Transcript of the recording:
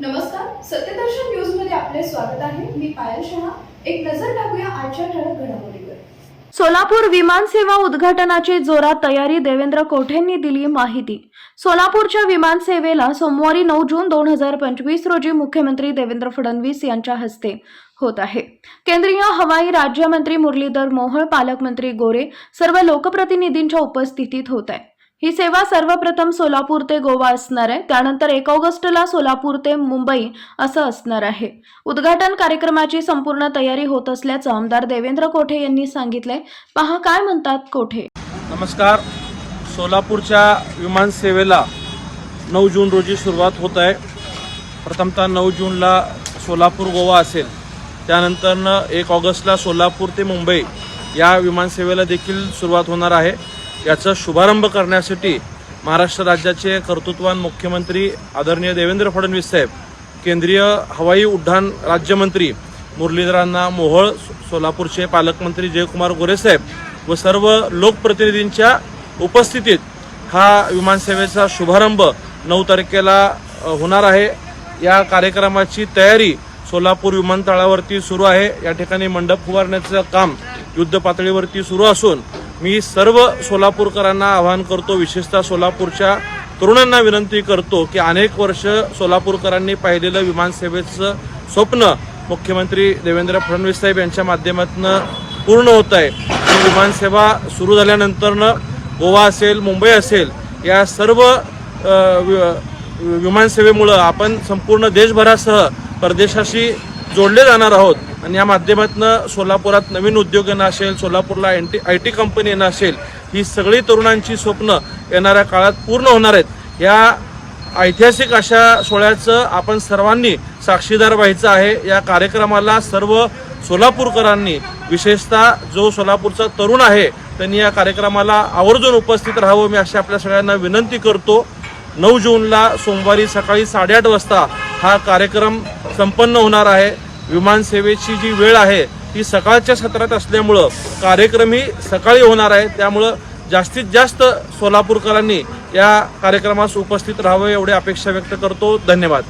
नमस्कार सत्यदर्शन न्यूजमध्ये आपले स्वागत आहे. मी पायल शहा. एक नजर टाकूया आजच्या ठळक घडामोडीवर. सोलापूर विमानसेवा उद्घाटनाची जोरात तयारी देवेंद्र कोठेंनी दिली माहिती. सोलापूरच्या विमानसेवेला सोमवारी नऊ जून दोन हजार पंचवीस रोजी मुख्यमंत्री देवेंद्र फडणवीस यांच्या हस्ते होत आहे. केंद्रीय हवाई राज्यमंत्री मुरलीधर मोहोळ पालकमंत्री गोरे सर्व लोकप्रतिनिधींच्या उपस्थितीत होत आहे. ही सेवा सर्वप्रथम सोलापूर ते गोवा असणार आहे. त्यानंतर एक ऑगस्टला सोलापूर ते मुंबई असं असणार आहे. उद्घाटन कार्यक्रमाची संपूर्ण तयारी होत असल्याचं आमदार देवेंद्र कोठे यांनी सांगितलंय. पहा काय म्हणतात कोठे. नमस्कार. सोलापूरच्या विमानसेवेला नऊ जून रोजी सुरुवात होत आहे. प्रथमतः नऊ जूनला सोलापूर गोवा असेल. त्यानंतरनं एक ऑगस्टला सोलापूर ते मुंबई या विमानसेवेला देखील सुरुवात होणार आहे. याचा शुभारंभ करण्यासाठी महाराष्ट्र राज्याचे कर्तृत्वान मुख्यमंत्री आदरणीय देवेंद्र फडणवीस साहेब केंद्रीय हवाई उड्डाण राज्यमंत्री मुरलीधरांना मोहोळ सोलापूरचे पालकमंत्री जयकुमार गोरेसाहेब व सर्व लोकप्रतिनिधींच्या उपस्थितीत हा विमानसेवेचा शुभारंभ नऊ तारखेला होणार आहे. या कार्यक्रमाची तयारी सोलापूर विमानतळावरती सुरू आहे. या ठिकाणी मंडप फुवारण्याचं काम युद्ध पातळीवरती सुरू असून मी सर्व सोलापूरकरांना आवाहन करतो विशेषतः सोलापूरच्या तरुणांना विनंती करतो की अनेक वर्ष सोलापूरकरांनी पाहिलेलं विमानसेवेचं स्वप्न मुख्यमंत्री देवेंद्र फडणवीस साहेब यांच्या माध्यमातून पूर्ण होत आहे. विमानसेवा सुरू झाल्यानंतरनं गोवा असेल मुंबई असेल या सर्व विमानसेवेमुळं आपण संपूर्ण देशभरासह परदेशाशी जोडले जाणार आहोत. आणि या माध्यमातून सोलापुरात नवीन उद्योग येणं असेल सोलापूरला N T I T company येणं असेल ही सगळी तरुणांची स्वप्न येणाऱ्या काळात पूर्ण होणार आहेत. या ऐतिहासिक अशा सोहळ्याचं आपण सर्वांनी साक्षीदार व्हायचं आहे. या कार्यक्रमाला सर्व सोलापूरकरांनी विशेषतः जो सोलापूरचा तरुण आहे त्यांनी या कार्यक्रमाला आवर्जून उपस्थित राहावं मी अशा आपल्या सगळ्यांना विनंती करतो. नऊ जूनला सोमवारी सकाळी साडेआठ वाजता हा कार्यक्रम संपन्न होणार आहे. विमानसेवेची जी वेळ आहे ती सकाळच्या सत्रात असल्यामुळं कार्यक्रमही सकाळी होणार आहे. त्यामुळं जास्तीत जास्त सोलापूरकरांनी या कार्यक्रमास उपस्थित राहावं एवढी अपेक्षा व्यक्त करतो. धन्यवाद.